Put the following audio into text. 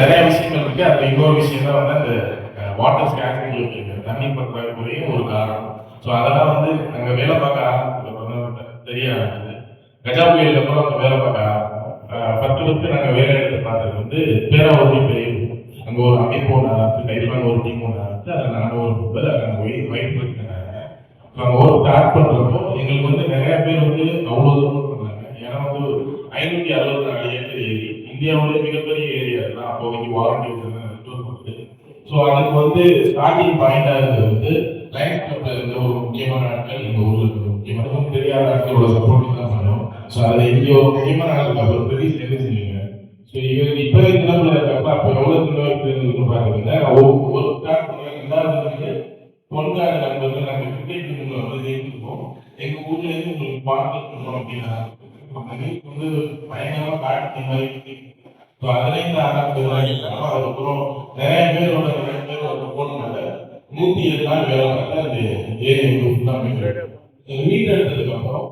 நிறைய விஷயங்கள் இருக்கு. அதுல இன்னொரு விஷயம் தான் வந்து அந்த வாட்டர் ஸ்கேரிங் இருக்கு தண்ணி பற்றாக்குறையும் ஒரு காரணம். ஸோ அதெல்லாம் வந்து அங்கே வேலை பார்க்க ஆரம்பிச்சதுக்கு தெரிய ஆரம்பிச்சது. கஜா புயலுக்கு அப்புறம் அங்கே வேலை பார்க்க ஆரம்பிச்சோம். பத்து ஃபர்ஸ்ட் நாங்கள் வேலை எடுத்து பார்த்தது வந்து பேராவதி பெரிய அங்கே ஒரு அமைப்பு ஒன்று ஆரம்பிச்சு கைப்பான் ஒரு டீம் ஒன்று ஆரம்பிச்சு அதில் நாங்கள் ஒரு முப்பது அங்கே போய் வயிற்று இருக்கிறாங்க ஸோ அங்கே ஒரு ஸ்டார்ட் பண்ணுறப்போ எங்களுக்கு வந்து நிறைய பேர் வந்து அவ்வளோ தூரம் பண்ணாங்க. ஏன்னா வந்து ஐநூற்றி அறுபத்தி நாலு இந்தியாவோட மிகப்பெரிய ஏரியா தான் அப்போதைக்கு வாரண்டி கொடுத்து ஸோ அதுக்கு வந்து ஸ்டார்டிங் பாயிண்டாக இருந்தது. வந்து லைன்ஸ் கிளப்ல இருந்த ஒரு முக்கியமான ஆட்கள் இந்த ஊரில் இருந்த முக்கியமான தெரியாத ஆட்களோட சப்போர்ட் தான் பண்ணோம். ஸோ அதில் இங்கே ஒரு முக்கியமான ஆட்கள் அவர் பெரிய சேவை செஞ்சீங்க ஸோ இவர் இப்போ கிளப்ல இருக்கப்ப அப்போ எவ்வளோ கிலோமீட்டர் இருக்கு பாருங்க. ஒரு ஒரு எல்லாருமே பண்ண நண்பர்கள் நாங்கள் கிரிக்கெட் வந்து ஜெயிச்சிருக்கோம் எங்கள் ஊர்ல இருந்து உங்களுக்கு பார்த்து அப்படின்னா அது வந்து பயங்கரமா காட்டு மாதிரி ஸோ அதுலேருந்து ஆரம்பிச்சு அதுக்கப்புறம் நிறைய பேரோட நிறைய பேரோட போனனால நூற்றி ஏழு நாள் வேலை பார்த்தா அந்த ஏரி வந்து ஃபுல்லாக வீடு எடுத்ததுக்கப்புறம்